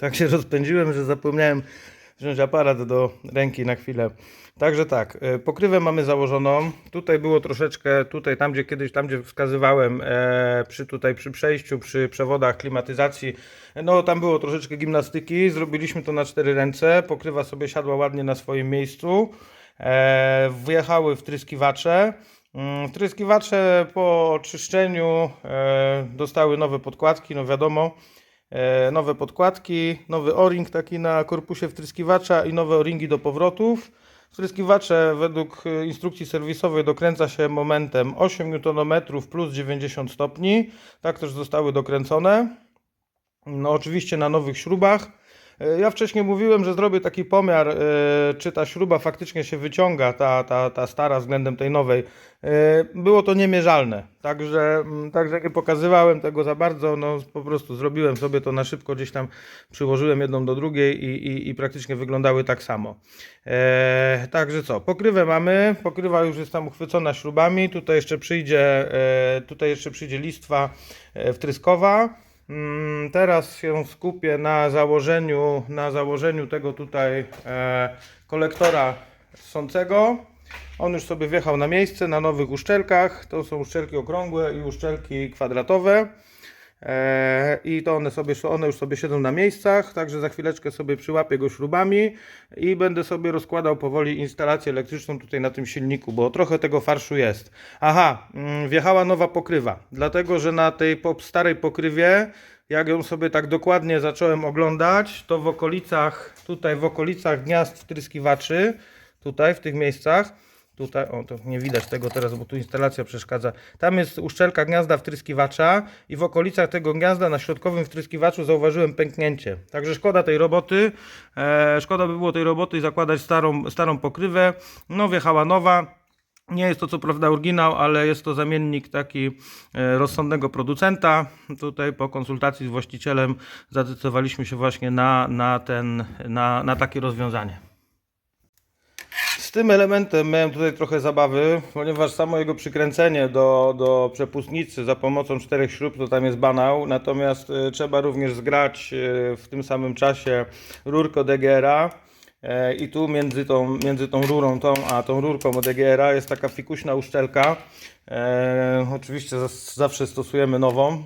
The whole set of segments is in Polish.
Tak się rozpędziłem, że zapomniałem wziąć aparat do ręki na chwilę. Także tak, e, pokrywę mamy założoną. Tutaj było troszeczkę, tutaj tam gdzie kiedyś, tam gdzie wskazywałem e, przy tutaj przy przejściu, przy przewodach klimatyzacji, no tam było troszeczkę gimnastyki. Zrobiliśmy to na cztery ręce. Pokrywa sobie siadła ładnie na swoim miejscu. E, wjechały wtryskiwacze. Mm, Wtryskiwacze po oczyszczeniu e, dostały nowe podkładki, no wiadomo, e, nowe podkładki, nowy o-ring taki na korpusie wtryskiwacza i nowe o-ringi do powrotów. Wtryskiwacze według e, instrukcji serwisowej dokręca się momentem 8 Nm plus 90 stopni. Tak też zostały dokręcone. No oczywiście na nowych śrubach. Ja wcześniej mówiłem, że zrobię taki pomiar, e, czy ta śruba faktycznie się wyciąga, ta, ta, ta stara względem tej nowej. E, Było to niemierzalne, także, mm, także nie pokazywałem tego za bardzo, no po prostu zrobiłem sobie to na szybko, gdzieś tam przyłożyłem jedną do drugiej i, i, i praktycznie wyglądały tak samo. E, także co, pokrywę mamy, pokrywa już jest tam uchwycona śrubami, tutaj jeszcze przyjdzie, e, tutaj jeszcze przyjdzie listwa e, wtryskowa. Mm, Teraz się skupię na założeniu, na założeniu tego tutaj e, kolektora sącego. On już sobie wjechał na miejsce na nowych uszczelkach. To są uszczelki okrągłe i uszczelki kwadratowe. E, I to one, sobie, one już sobie siedzą na miejscach, także za chwileczkę sobie przyłapię go śrubami i będę sobie rozkładał powoli instalację elektryczną tutaj na tym silniku, bo trochę tego farszu jest. Aha, mm, wjechała nowa pokrywa, dlatego że na tej starej pokrywie, jak ją sobie tak dokładnie zacząłem oglądać, to w okolicach, tutaj w okolicach gniazd wtryskiwaczy, tutaj w tych miejscach, Tutaj, o to nie widać tego teraz, bo tu instalacja przeszkadza. Tam jest uszczelka gniazda wtryskiwacza i w okolicach tego gniazda na środkowym wtryskiwaczu zauważyłem pęknięcie. Także szkoda tej roboty. E, szkoda by było tej roboty zakładać starą, starą pokrywę. No wjechała nowa. Nie jest to co prawda oryginał, ale jest to zamiennik taki e, rozsądnego producenta. Tutaj po konsultacji z właścicielem zadecydowaliśmy się właśnie na, na, ten, na, na takie rozwiązanie. Z tym elementem miałem tutaj trochę zabawy, ponieważ samo jego przykręcenie do, do przepustnicy za pomocą czterech śrub to tam jest banał, natomiast e, trzeba również zgrać e, w tym samym czasie rurkę DGR-a e, i tu między tą, między tą rurą tą, a tą rurką od DGR-a jest taka fikuśna uszczelka. Oczywiście zawsze stosujemy nową.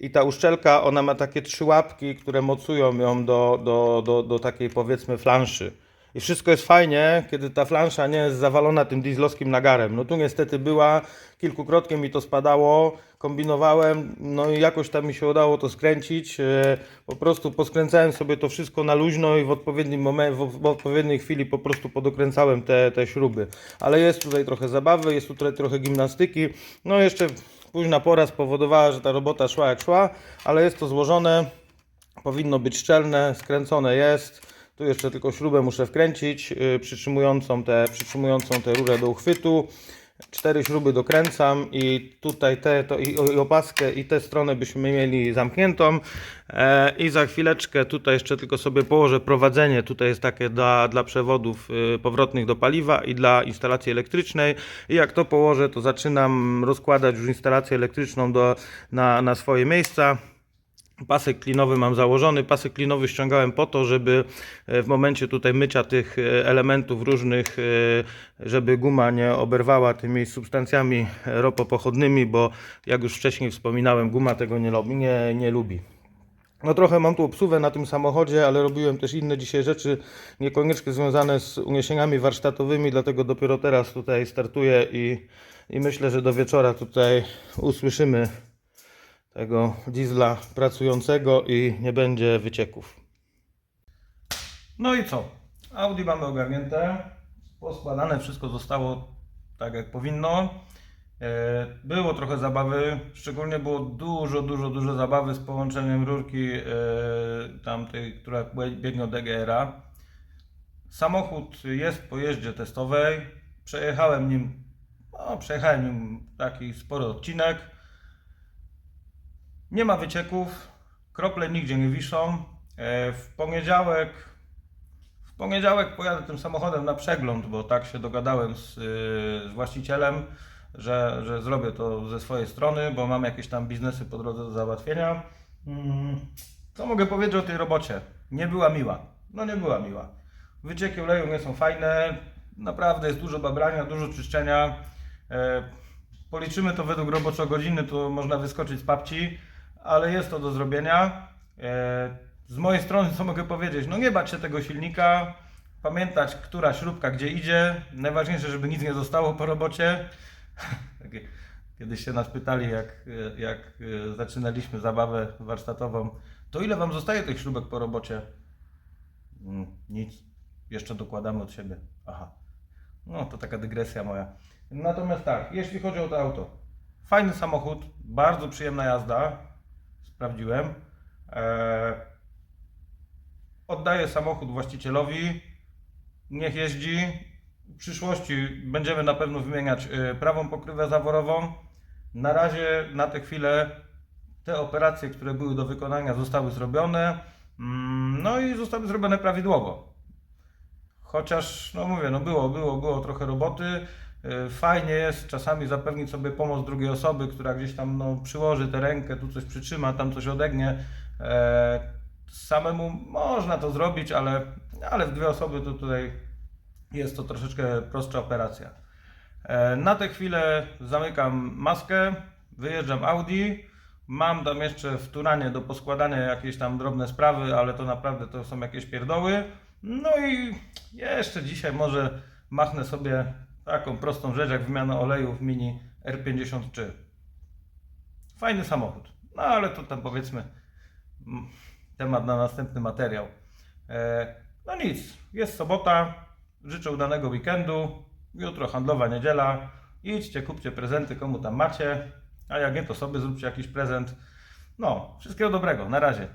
I ta uszczelka, ona ma takie trzy łapki, które mocują ją do, do, do, do takiej powiedzmy flanszy. I wszystko jest fajnie, kiedy ta flansza nie jest zawalona tym dieslowskim nagarem. No tu niestety była, kilkukrotnie mi to spadało, kombinowałem, no i jakoś tam mi się udało to skręcić. E, Po prostu poskręcałem sobie to wszystko na luźno i w odpowiednim momencie, w, odpowiedniej chwili po prostu podokręcałem te, te śruby. Ale jest tutaj trochę zabawy, jest tutaj trochę gimnastyki. No jeszcze późna pora spowodowała, że ta robota szła jak szła, ale jest to złożone, powinno być szczelne, skręcone jest. Tu jeszcze tylko śrubę muszę wkręcić, yy, przytrzymującą, te, przytrzymującą tę rurę do uchwytu. Cztery śruby dokręcam i tutaj te, to, i, i opaskę i tę stronę byśmy mieli zamkniętą. E, I za chwileczkę tutaj jeszcze tylko sobie położę prowadzenie. Tutaj jest takie dla, dla przewodów y, powrotnych do paliwa i dla instalacji elektrycznej. I jak to położę, to zaczynam rozkładać już instalację elektryczną do, na, na swoje miejsca. Pasek klinowy mam założony. Pasek klinowy ściągałem po to, żeby e, w momencie tutaj mycia tych e, elementów różnych, e, żeby guma nie oberwała tymi substancjami ropopochodnymi, bo jak już wcześniej wspominałem, guma tego nie, lubi- nie, nie lubi. No trochę mam tu obsuwę na tym samochodzie, ale robiłem też inne dzisiaj rzeczy, niekoniecznie związane z uniesieniami warsztatowymi, dlatego dopiero teraz tutaj startuję i, i myślę, że do wieczora tutaj usłyszymy tego diesla pracującego i nie będzie wycieków. No i co? Audi mamy ogarnięte, poskładane, wszystko zostało tak jak powinno. E, Było trochę zabawy, szczególnie było dużo, dużo, dużo zabawy z połączeniem rurki e, tamtej, która biegnie od DGR-a. Samochód jest po jeździe testowej. Przejechałem nim, no, przejechałem nim taki spory odcinek. Nie ma wycieków, krople nigdzie nie wiszą. E, W poniedziałek, w poniedziałek pojadę tym samochodem na przegląd, bo tak się dogadałem z, y, z właścicielem, że, że zrobię to ze swojej strony, bo mam jakieś tam biznesy po drodze do załatwienia. Mm. Co mogę powiedzieć o tej robocie? Nie była miła. No nie była miła. Wycieki oleju nie są fajne. Naprawdę jest dużo babrania, dużo czyszczenia. E, policzymy to według roboczo godziny, to można wyskoczyć z papci, ale jest to do zrobienia. E, z mojej strony co mogę powiedzieć? No nie bać się tego silnika. Pamiętać, która śrubka gdzie idzie. Najważniejsze, żeby nic nie zostało po robocie. Kiedyś się nas pytali, jak, jak e, zaczynaliśmy zabawę warsztatową, to ile wam zostaje tych śrubek po robocie? Mm, nic. Jeszcze dokładamy od siebie. Aha. No to taka dygresja moja. Natomiast tak, jeśli chodzi o to auto. Fajny samochód, bardzo przyjemna jazda. Sprawdziłem. Eee, oddaję samochód właścicielowi. Niech jeździ. W przyszłości będziemy na pewno wymieniać y, prawą pokrywę zaworową. Na razie, na tę chwilę, te operacje, które były do wykonania, zostały zrobione. Mm, No i zostały zrobione prawidłowo. Chociaż, no mówię, no było, było, było trochę roboty. Y, Fajnie jest czasami zapewnić sobie pomoc drugiej osoby, która gdzieś tam no, przyłoży tę rękę, tu coś przytrzyma, tam coś odegnie. E, samemu można to zrobić, ale, ale w dwie osoby to tutaj jest to troszeczkę prostsza operacja. E, Na tę chwilę zamykam maskę, wyjeżdżam Audi. Mam tam jeszcze w Turanie do poskładania jakieś tam drobne sprawy, ale to naprawdę to są jakieś pierdoły. No i jeszcze dzisiaj może machnę sobie taką prostą rzecz jak wymiana oleju w Mini R53. Fajny samochód, no ale to tam powiedzmy mm, temat na następny materiał. E, No nic, jest sobota, życzę udanego weekendu, jutro handlowa niedziela, idźcie, kupcie prezenty komu tam macie, a jak nie to sobie zróbcie jakiś prezent. No, wszystkiego dobrego, na razie.